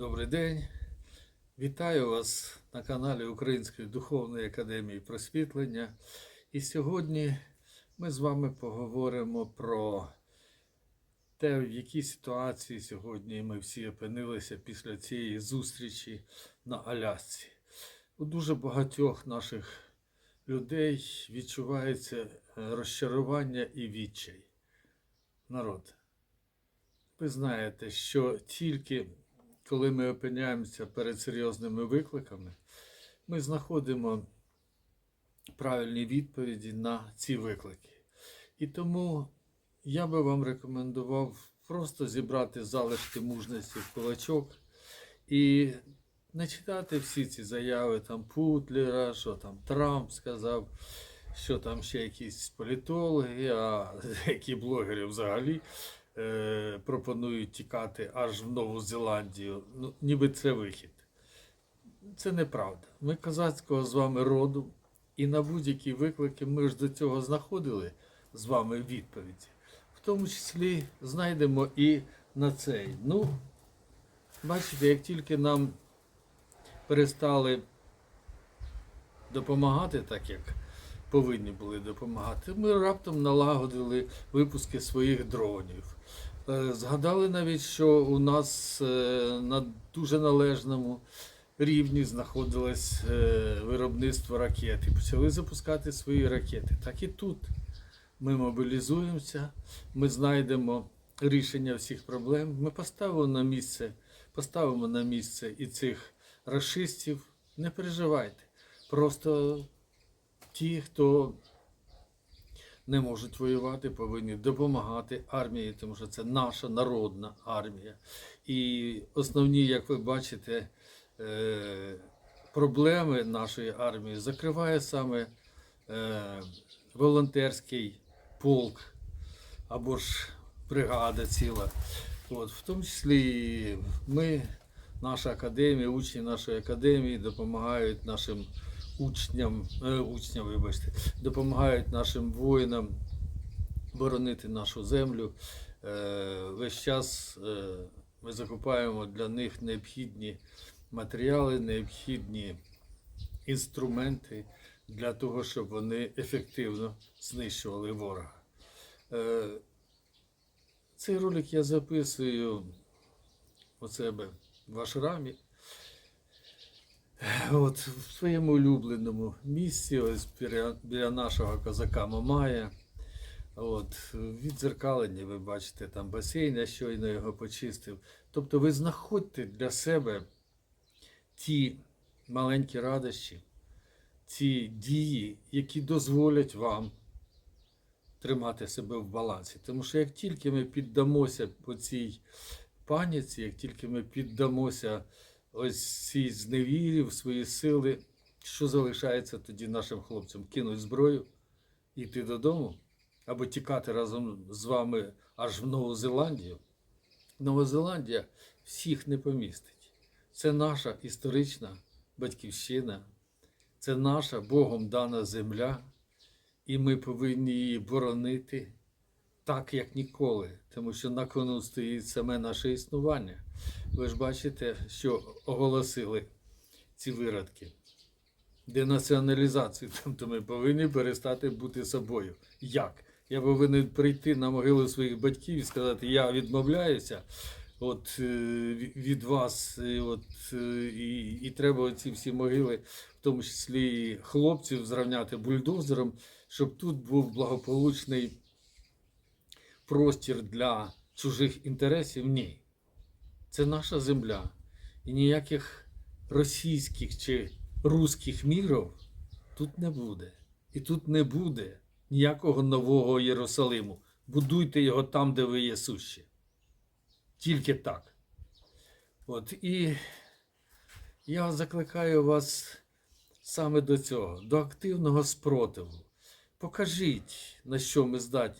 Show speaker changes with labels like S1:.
S1: Добрий день. Вітаю вас на каналі Української духовної академії просвітлення. І сьогодні ми з вами поговоримо про те, в якій ситуації сьогодні ми всі опинилися після цієї зустрічі на Алясці. У дуже багатьох наших людей відчувається е, розчарування і відчай. Народ, ви знаєте, що тільки коли ми опиняємося перед серйозними викликами, ми знаходимо правильні відповіді на ці виклики. І тому я би вам рекомендував просто зібрати залишки мужності в кулачок і не читати всі ці заяви там Путлера, що там Трамп сказав, що там ще якісь політологи, а які блогери взагалі пропонують тікати аж в Нову Зеландію. Ну, ніби це вихід. Це неправда. Ми козацького з вами роду, і на будь-які виклики ми ж до цього знаходили з вами відповіді. В тому числі знайдемо і на цей. Ну, бачите, як тільки нам перестали допомагати, так як повинні були допомагати, ми раптом налагодили випуски своїх дронів. Е, Згадали навіть, що у нас е, на дуже належному рівні знаходилось е, виробництво ракет і почали запускати свої ракети. Так і тут ми мобілізуємося, ми знайдемо рішення всіх проблем. Ми поставимо на місце, поставимо на місце і цих расистів. Не переживайте. Просто ті, хто не можуть воювати, повинні допомагати армії, тому що це наша народна армія. І основні, як ви бачите, е, проблеми нашої армії закриває саме е, волонтерський полк або ж бригада ціла. От, в тому числі ми, наша академія, учні нашої академії допомагають нашим учням, е, учням, вибачте, допомагають нашим воїнам боронити нашу землю. Е, весь час е, ми закупаємо для них необхідні матеріали, необхідні інструменти для того, щоб вони ефективно знищували ворога. Цей ролик я записую у себе в Ашрамі. От в своєму улюбленому місці, ось біля, біля нашого козака Мамая. От, відзеркалені, ви бачите, там басейн, я щойно його почистив. Тобто ви знаходьте для себе ті маленькі радощі, ці дії, які дозволять вам тримати себе в балансі. Тому що як тільки ми піддамося по цій паніці, як тільки ми піддамося ось цій зневірі свої сили, що залишається тоді нашим хлопцям? Кинуть зброю, йти додому або тікати разом з вами аж в Нову Зеландію. Нова Зеландія всіх не помістить. Це наша історична батьківщина, це наша Богом дана земля, і ми повинні її боронити так, як ніколи, тому що на кону стоїть саме наше існування. Ви ж бачите, що оголосили ці виродки. Денаціоналізацію, тобто ми повинні перестати бути собою. Як? Я повинен прийти на могилу своїх батьків і сказати, я відмовляюся от, е, від вас, от, е, і, і треба ці всі могили, в тому числі хлопців, зрівняти бульдозером, щоб тут був благополучний простір для чужих інтересів. Ні. Це наша земля. І ніяких російських чи руських мірів тут не буде. І тут не буде ніякого нового Єрусалиму. Будуйте його там, де ви є сущі. Тільки так. От і я закликаю вас саме до цього, до активного спротиву. Покажіть, на що ми здатні.